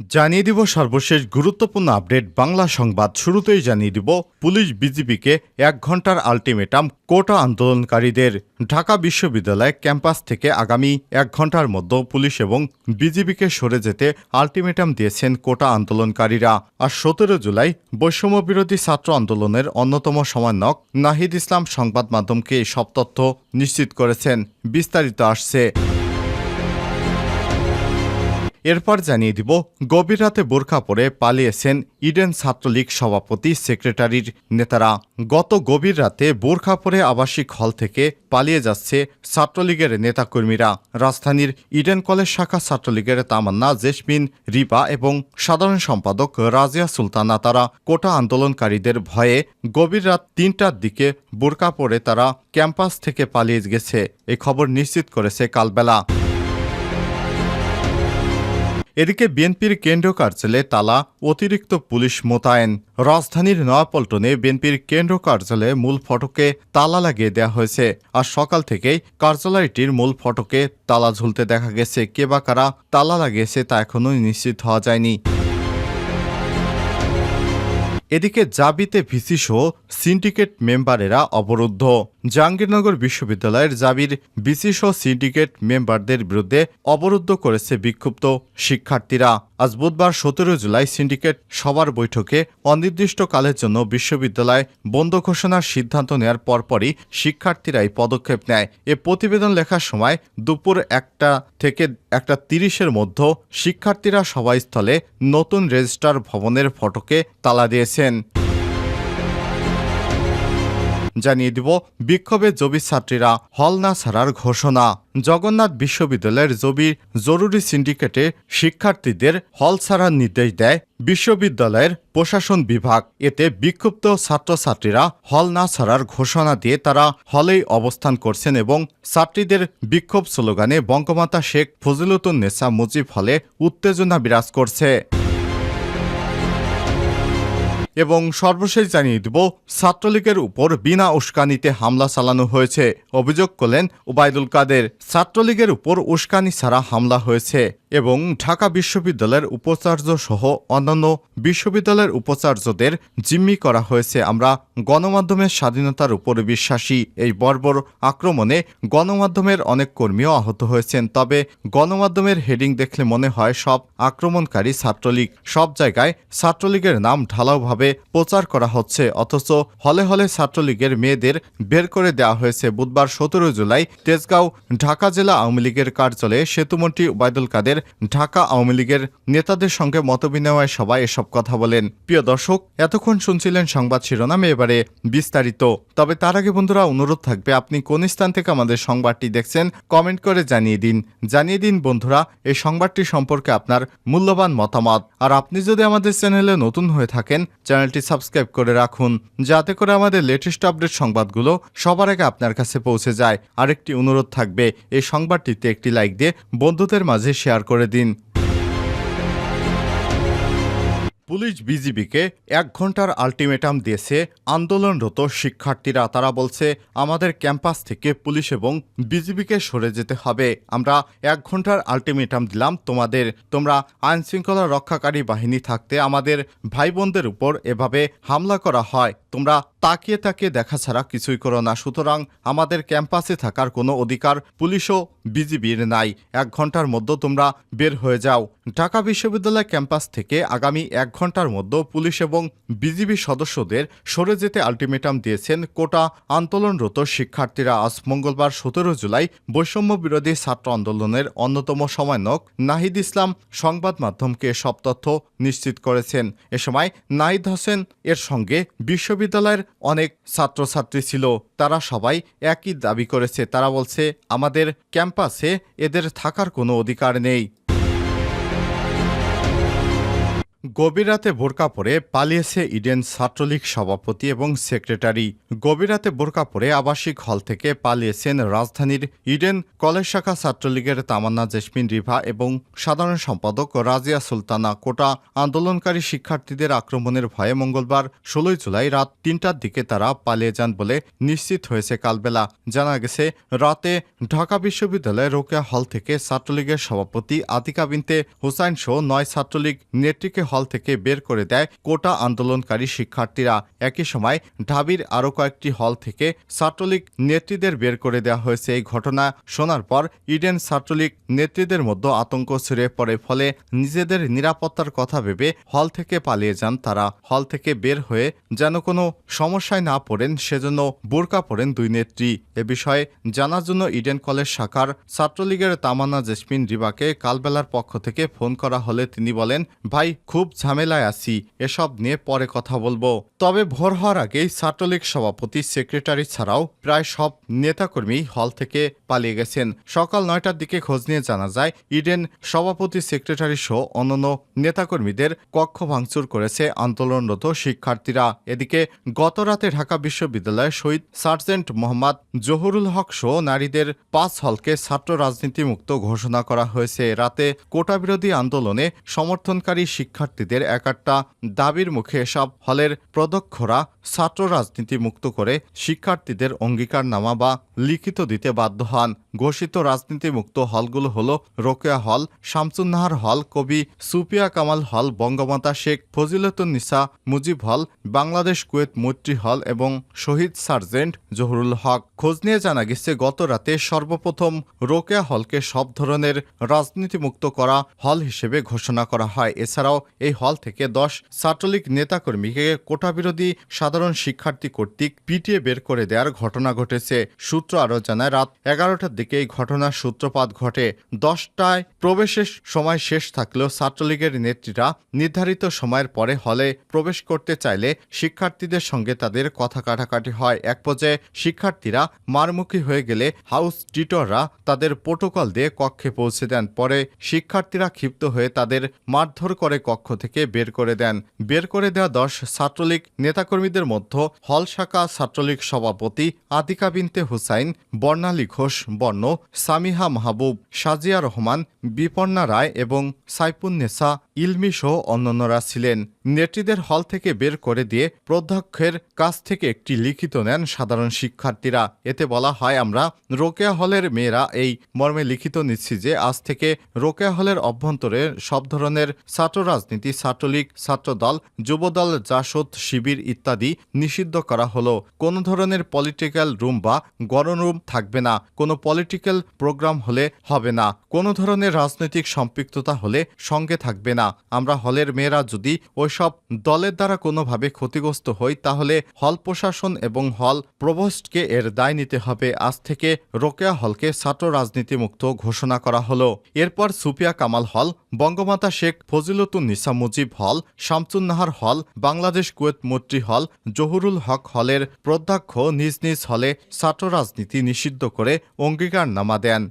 জানিয়ে দিব সর্বশেষ গুরুত্বপূর্ণ আপডেট। বাংলা সংবাদ শুরুতেই জানিয়ে দিব, পুলিশ বিজিবিকে এক ঘণ্টার আলটিমেটাম কোটা আন্দোলনকারীদের ঢাকা বিশ্ববিদ্যালয় ক্যাম্পাস থেকে আগামী এক ঘণ্টার মধ্যে পুলিশ এবং বিজিবিকে সরে যেতে আলটিমেটাম দিয়েছেন কোটা আন্দোলনকারীরা। আর সতেরো জুলাই বৈষম্য বিরোধী ছাত্র আন্দোলনের অন্যতম সমন্বয়ক নাহিদ ইসলাম সংবাদ মাধ্যমকে এই সব তথ্য নিশ্চিত করেছেন। বিস্তারিত আসছে। এরপর জানিয়ে দিব, গভীর রাতে বোরখা পরে পালিয়েছেন ইডেন ছাত্রলীগ সভাপতি সেক্রেটারির নেতারা। গত গভীর রাতে বোরখা পরে আবাসিক হল থেকে পালিয়ে যাচ্ছে ছাত্রলীগের নেতাকর্মীরা। রাজধানীর ইডেন কলেজ শাখা ছাত্রলীগের তামান্না, জেসমিন রিপা এবং সাধারণ সম্পাদক রাজিয়া সুলতানা তারা কোটা আন্দোলনকারীদের ভয়ে গভীর রাত তিনটার দিকে বোরকা পরে তারা ক্যাম্পাস থেকে পালিয়ে গেছে। এ খবর নিশ্চিত করেছে কালবেলা। এদিকে বিএনপির কেন্দ্রীয় কার্যালয়ে তালা, অতিরিক্ত পুলিশ মোতায়েন। রাজধানীর নয়াপল্টনে বিএনপির কেন্দ্র কার্যালয়ে মূল ফটকে তালা লাগিয়ে দেওয়া হয়েছে। আর সকাল থেকেই কার্যালয়টির মূল ফটকে তালা ঝুলতে দেখা গেছে। কে বা কারা তালা লাগিয়েছে তা এখনও নিশ্চিত হওয়া যায়নি। এদিকে জাবিতে ভিসি সহ সিন্ডিকেট মেম্বারেরা অবরুদ্ধ। জাহাঙ্গীরনগর বিশ্ববিদ্যালয়ের জাবির ভিসি সহ সিন্ডিকেট মেম্বারদের বিরুদ্ধে অবরুদ্ধ করেছে বিক্ষুব্ধ শিক্ষার্থীরা। আজ বুধবার সতেরো জুলাই সিন্ডিকেট সবার বৈঠকে অনির্দিষ্টকালের জন্য বিশ্ববিদ্যালয় বন্ধ ঘোষণার সিদ্ধান্ত নেওয়ার পরপরই শিক্ষার্থীরা এই পদক্ষেপ নেয়। এ প্রতিবেদন লেখার সময় দুপুর একটা থেকে একটা তিরিশের মধ্যে শিক্ষার্থীরা সভাস্থলে নতুন রেজিস্ট্রার ভবনের ফটকে তালা দিয়েছেন। জানিয়ে দিব বিক্ষোভে জবি ছাত্রীরা হল না ছাড়ার ঘোষণা। জগন্নাথ বিশ্ববিদ্যালয়ের জবি জরুরি সিন্ডিকেটে শিক্ষার্থীদের হল ছাড়ার নির্দেশ দেয় বিশ্ববিদ্যালয়ের প্রশাসন বিভাগ। এতে বিক্ষুব্ধ ছাত্রছাত্রীরা হল না ছাড়ার ঘোষণা দিয়ে তারা হলেই অবস্থান করছেন এবং ছাত্রীদের বিক্ষোভ স্লোগানে বঙ্গমাতা শেখ ফজিলতুন্নেসা মুজিব হলে উত্তেজনা বিরাজ করছে। এবং সর্বশেষ জানিয়ে দেব, ছাত্রলীগের উপর বিনা উস্কানিতে হামলা চালানো হয়েছে। অভিযোগ করলেন ওবায়দুল কাদের, ছাত্রলীগের উপর উস্কানি ছাড়া হামলা হয়েছে। এবং ঢাকা বিশ্ববিদ্যালয়ের উপাচার্য সহ অন্যান্য বিশ্ববিদ্যালয়ের উপাচার্যদের জিম্মি করা হয়েছে। আমরা গণমাধ্যমের স্বাধীনতার উপর বিশ্বাসী। এই বর্বর আক্রমণে গণমাধ্যমের অনেক কর্মীও আহত হয়েছেন। তবে গণমাধ্যমের হেডিং দেখলে মনে হয় সব আক্রমণকারী ছাত্রলীগ। সব জায়গায় ছাত্রলীগের নাম ঢালাওভাবে প্রচার করা হচ্ছে। অথচ হলে হলে ছাত্রলীগের মেয়েদের বের করে দেওয়া হয়েছে। বুধবার সতেরো জুলাই তেজগাঁও ঢাকা জেলা আওয়ামী লীগের কার্যালয়ে সেতুমন্ত্রী ওবায়দুল কাদের ঢাকা আওয়ামী লীগের নেতাদের সঙ্গে মতবিনিময় সভায় এসব কথা বলেন। প্রিয় দর্শক, এতক্ষণ শুনছিলেন সংবাদ শিরোনামে, এবারে বিস্তারিত। তবে তার আগে বন্ধুরা, অনুরোধ থাকবে, আপনি কোন স্থান থেকে আমাদের সংবাদটি দেখছেন, কমেন্ট করে জানিয়ে দিন। জানিয়ে দিন, বন্ধুরা, এই সংবাদটি সম্পর্কে আপনার মূল্যবান মতামত। আর আপনি যদি আমাদের চ্যানেলে নতুন হয়ে থাকেন, চ্যানেলটি সাবস্ক্রাইব করে রাখুন, যাতে করে আমাদের লেটেস্ট আপডেট সংবাদগুলো সবার আগে আপনার কাছে পৌঁছে যায়। আরেকটি অনুরোধ থাকবে, এই সংবাদটিতে একটি লাইক দিয়ে বন্ধুদের মাঝে শেয়ার করে দিন। পুলিশ বিজিবিকে এক ঘণ্টার আলটিমেটাম দিয়েছে, আন্দোলনরত শিক্ষার্থীরা। তারা বলছে, আমাদের ক্যাম্পাস থেকে পুলিশ এবং বিজিবিকে সরে যেতে হবে। আমরা এক ঘণ্টার আলটিমেটাম দিলাম তোমাদের। তোমরা আইন শৃঙ্খলা রক্ষাকারী বাহিনী থাকতে আমাদের ভাই বোনদের উপর এভাবে হামলা করা হয়। তোমরা তাকিয়ে তাকিয়ে দেখা ছাড়া কিছুই করো না। সুতরাং আমাদের ক্যাম্পাসে থাকার কোনো অধিকার পুলিশ ও বিজিবির নাই। এক ঘণ্টার মধ্যে তোমরা বের হয়ে যাও। ঢাকা বিশ্ববিদ্যালয় ক্যাম্পাস থেকে আগামী এক ঘণ্টার মধ্যে পুলিশ এবং বিজিবি সদস্যদের সরে যেতে আলটিমেটাম দিয়েছেন কোটা আন্দোলনরত শিক্ষার্থীরা। আজ মঙ্গলবার সতেরো জুলাই বৈষম্য বিরোধী ছাত্র আন্দোলনের অন্যতম সমন্বয়ক নাহিদ ইসলাম সংবাদ মাধ্যমকে সব তথ্য নিশ্চিত করেছেন। এ সময় নাহিদ হোসেন এর সঙ্গে বিশ্ববিদ্যালয়ের অনেক ছাত্রছাত্রী ছিল, তারা সবাই একই দাবি করেছে। তারা বলছে, আমাদের ক্যাম্পাসে এদের থাকার কোনো অধিকার নেই। গভীর রাতে বোরকা পরে পালিয়েছে ইডেন ছাত্রলীগ সভাপতি এবং সেক্রেটারি। গভীর রাতে বোরকা পরে আবাসিক হল থেকে পালিয়েছেন রাজধানীর ইডেন কলেজ শাখা ছাত্রলীগের তামান্না জেসমিন রিভা এবং সাধারণ সম্পাদক রাজিয়া সুলতানা কোটা। আন্দোলনকারী শিক্ষার্থীদের আক্রমণের ভয়ে মঙ্গলবার ষোলোই জুলাই রাত তিনটার দিকে তারা পালিয়ে যান বলে নিশ্চিত হয়েছে কালবেলা। জানা গেছে, রাতে ঢাকা বিশ্ববিদ্যালয়ের রোকেয়া হল থেকে ছাত্রলীগের সভাপতি আতিকা বিনতে হুসাইন সহ নয় ছাত্রলীগ নেত্রীকে হল থেকে বের করে দেয় কোটা আন্দোলনকারী শিক্ষার্থীরা। একই সময় ঢাবির আরও কয়েকটি হল থেকে ছাত্রলীগ নেত্রীদের বের করে দেওয়া হয়েছে এই ঘটনা। শোনার পর ইডেন ছাত্রলীগ নেত্রীদের মধ্যে আতঙ্ক ছড়িয়ে পড়ে, ফলে নিজেদের নিরাপত্তার কথা ভেবে হল থেকে পালিয়ে যান তারা। হল থেকে বের হয়ে যেন কোনো সমস্যায় না পড়েন, সেজন্য বোরকা পড়েন দুই নেত্রী। এ বিষয়ে জানার জন্য ইডেন কলেজ শাখার ছাত্রলীগের তামান্না জেসমিন রিবাকে কালবেলার পক্ষ থেকে ফোন করা হলে তিনি বলেন, ভাই, খুব ঝামেলায় আছি। এসব নিয়ে পরে কথা বলব। তবে ভোর হওয়ার আগেই ছাত্রলীগ সভাপতি, সেক্রেটারি ছাড়াও প্রায় সব নেতাকর্মী হল থেকে পালিয়ে গেছেন। সকাল নয়টার দিকে খোঁজ নিয়ে জানা যায়, ইডেন সভাপতি, সেক্রেটারি সহ অন্যান্য নেতাকর্মীদের কক্ষ ভাঙচুর করেছে আন্দোলনরত শিক্ষার্থীরা। এদিকে গত রাতে ঢাকা বিশ্ববিদ্যালয়ের শহীদ সার্জেন্ট মোহাম্মদ জহুরুল হক সহ নারীদের পাঁচ হলকে ছাত্র রাজনীতি মুক্ত ঘোষণা করা হয়েছে। রাতে কোটা বিরোধী আন্দোলনে সমর্থনকারী শিক্ষার্থীদের একাট্টা দাবির মুখে এসব হলের প্রদক্ষরা ছাত্র রাজনীতি মুক্ত করে শিক্ষার্থীদের অঙ্গীকারনামা বা লিখিত দিতে বাধ্য হন। ঘোষিত রাজনীতি মুক্ত হলগুলো হল রোকেয়া হল, শামসুন্নাহার হল, কবি সুপিয়া কামাল হল, বঙ্গমাতা শেখ ফজিলতুন্নিসা মুজিব হল, বাংলাদেশ কুয়েত মৈত্রী হল এবং শহীদ সার্জেন্ট জহুরুল হক। খোঁজ নিয়ে জানা গেছে, গত রাতে সর্বপ্রথম রোকেয়া হলকে সব ধরনের রাজনীতিমুক্ত করা হল হিসেবে ঘোষণা করা হয়। এছাড়াও এই হল থেকে দশ ছাত্রলীগ নেতাকর্মীকে কোটা বিরোধী সাধারণ শিক্ষার্থী কর্তৃক পিটিয়ে বের করে দেওয়ার ঘটনা ঘটেছে। সূত্র আরও জানায়, রাত এগারোটার দিকে এই ঘটনার সূত্রপাত ঘটে দশটায় প্রবেশের সময় শেষ থাকলেও ছাত্রলীগের নেত্রীরা নির্ধারিত সময়ের পরে হলে প্রবেশ করতে চাইলে শিক্ষার্থীদের সঙ্গে তাদের কথা কাটাকাটি হয়। এক পর্যায়ে শিক্ষার্থীরা মারমুখী হয়ে গেলে হাউস টিটররা তাদের প্রোটোকল দিয়ে কক্ষে পৌঁছে দেন। পরে শিক্ষার্থীরা ক্ষিপ্ত হয়ে তাদের মারধর করে কক্ষ থেকে বের করে দেন। বের করে দেওয়া দশ ছাত্রলীগ নেতাকর্মীদের মধ্যে হল শাখা ছাত্রলীগ সভাপতি আতিকা বিনতে হুসাইন, বর্ণালী ঘোষ, বর্ণ, সামিহা মাহবুব, সাজিয়া রহমান বিপন্না রায় এবং সাইপুন্নেসা ইলমি সহ অন্যান্যরা ছিলেন। নেত্রীদের হল থেকে বের করে দিয়ে প্রধ্যক্ষের কাছ থেকে একটি লিখিত নেন সাধারণ শিক্ষার্থীরা। এতে বলা হয়, আমরা রোকেয়া হলের মেয়েরা এই মর্মে লিখিত নিচ্ছি যে, আজ থেকে রোকেয়া হলের অভ্যন্তরে সব ধরনের ছাত্র রাজনীতি, ছাত্রলীগ, ছাত্রদল, যুবদল, জাসদ, শিবির ইত্যাদি নিষিদ্ধ করা হলো। কোনো ধরনের পলিটিক্যাল রুম বা গরম রুম থাকবে না। কোনো পলিটিক্যাল প্রোগ্রাম হলে হবে না। কোনো ধরনের রাজনৈতিক সম্পৃক্ততা হলে সঙ্গে থাকবে না। আমরা হলের মেয়েরা যদি ওইসব দলের দ্বারা কোনোভাবে ক্ষতিগ্রস্ত হই, তাহলে হল প্রশাসন এবং হল প্রভোস্টকে এর দায় নিতে হবে। আজ থেকে রোকেয়া হলকে ছাত্র রাজনীতি মুক্ত ঘোষণা করা হলো। এরপর সুপিয়া কামাল হল, বঙ্গমাতা শেখ ফজিলতুন নিসা মুজিব হল, শামসুন্নাহার হল, বাংলাদেশ কুয়েত মৈত্রী হল, জহুরুল হক হলের প্রধ্যক্ষ নিজ নিজ হলে ছাত্র রাজনীতি নিষিদ্ধ করে অঙ্গীকারনামা দেন।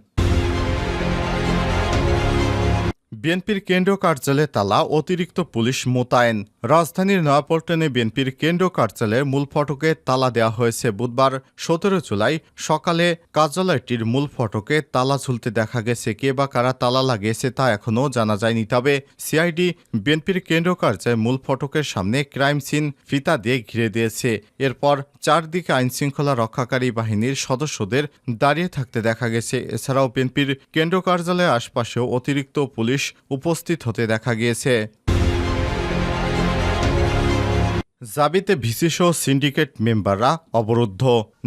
বিএনপির কেন্দ্রীয় কার্যালয়ে তালা, অতিরিক্ত পুলিশ মোতায়েন। রাজধানীর নয়াপল্টনে বিএনপির কেন্দ্রীয় কার্যালয়ের মূল ফটকে তালা দেওয়া হয়েছে বুধবার, সতেরো জুলাই। সকালে কার্যালয়টির মূল ফটকে তালা ঝুলতে দেখা গেছে, কে বা কারা তালা লাগিয়েছে তা এখনও জানা যায়নি। তবে সিআইডি বিএনপির কেন্দ্রীয় কার্যালয়ের মূল ফটকের সামনে ক্রাইম সিন ফিতা দিয়ে ঘিরে দিয়েছে। এরপর চারদিকে আইনশৃঙ্খলা রক্ষাকারী বাহিনীর সদস্যদের দাঁড়িয়ে থাকতে দেখা গেছে। এছাড়াও বিএনপির কেন্দ্র কার্যালয়ের আশপাশেও অতিরিক্ত পুলিশ উপস্থিত হতে দেখা গিয়েছে। জাবিতে ভিসিসহ সিন্ডিকেট মেম্বাররা অবরুদ্ধ।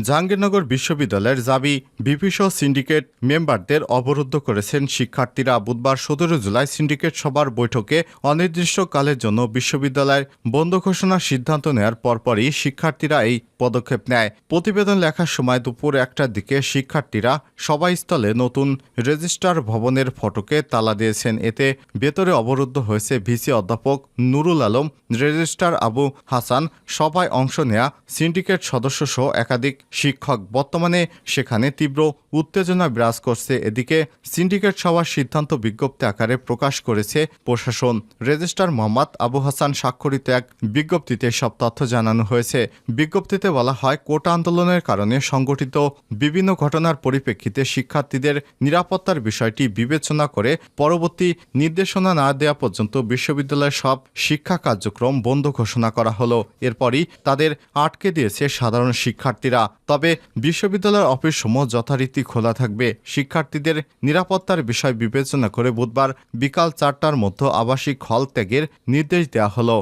জাহাঙ্গীরনগর বিশ্ববিদ্যালয়ের জাবি ভিপিসহ সিন্ডিকেট মেম্বারদের অবরুদ্ধ করেছেন শিক্ষার্থীরা বুধবার সতেরো জুলাই সিন্ডিকেট সভার বৈঠকে অনির্দিষ্টকালের জন্য বিশ্ববিদ্যালয়ের বন্ধ ঘোষণার সিদ্ধান্ত নেওয়ার পরপরই শিক্ষার্থীরা এই পদক্ষেপ নেয়। প্রতিবেদন লেখার সময় দুপুর একটার দিকে শিক্ষার্থীরা সভাস্থলে নতুন রেজিস্ট্রার ভবনের ফটকে তালা দিয়েছেন। এতে ভেতরে অবরুদ্ধ হয়েছে ভিসি অধ্যাপক নুরুল আলম, রেজিস্ট্রার আবু হাসান হাসান সভায় অংশ নেয়া সিন্ডিকেট সদস্য সহ একাধিক শিক্ষক। বর্তমানে সেখানে তীব্র উত্তেজনা বিরাজ করছে। এদিকে সিন্ডিকেট সভার সিদ্ধান্ত বিজ্ঞপ্তি আকারে প্রকাশ করেছে প্রশাসন। রেজিস্ট্রার মোহাম্মদ আবু হাসান স্বাক্ষরিত এক বিজ্ঞপ্তিতে সব তথ্য জানানো হয়েছে। বিজ্ঞপ্তিতে বলা হয়, কোটা আন্দোলনের কারণে সংগঠিত বিভিন্ন ঘটনার পরিপ্রেক্ষিতে শিক্ষার্থীদের নিরাপত্তার বিষয়টি বিবেচনা করে পরবর্তী নির্দেশনা না দেওয়া পর্যন্ত বিশ্ববিদ্যালয়ের সব শিক্ষা কার্যক্রম বন্ধ ঘোষণা করা হলো। এরপরই তাদের আটকে দিয়েছে সাধারণ শিক্ষার্থীরা। তবে বিশ্ববিদ্যালয়ের অফিস সমূহ যথারীতি খোলা থাকবে। শিক্ষার্থীদের নিরাপত্তার বিষয় বিবেচনা করে বুধবার বিকাল চারটার মধ্যে আবাসিক হল ত্যাগের নির্দেশ দেওয়া হলো।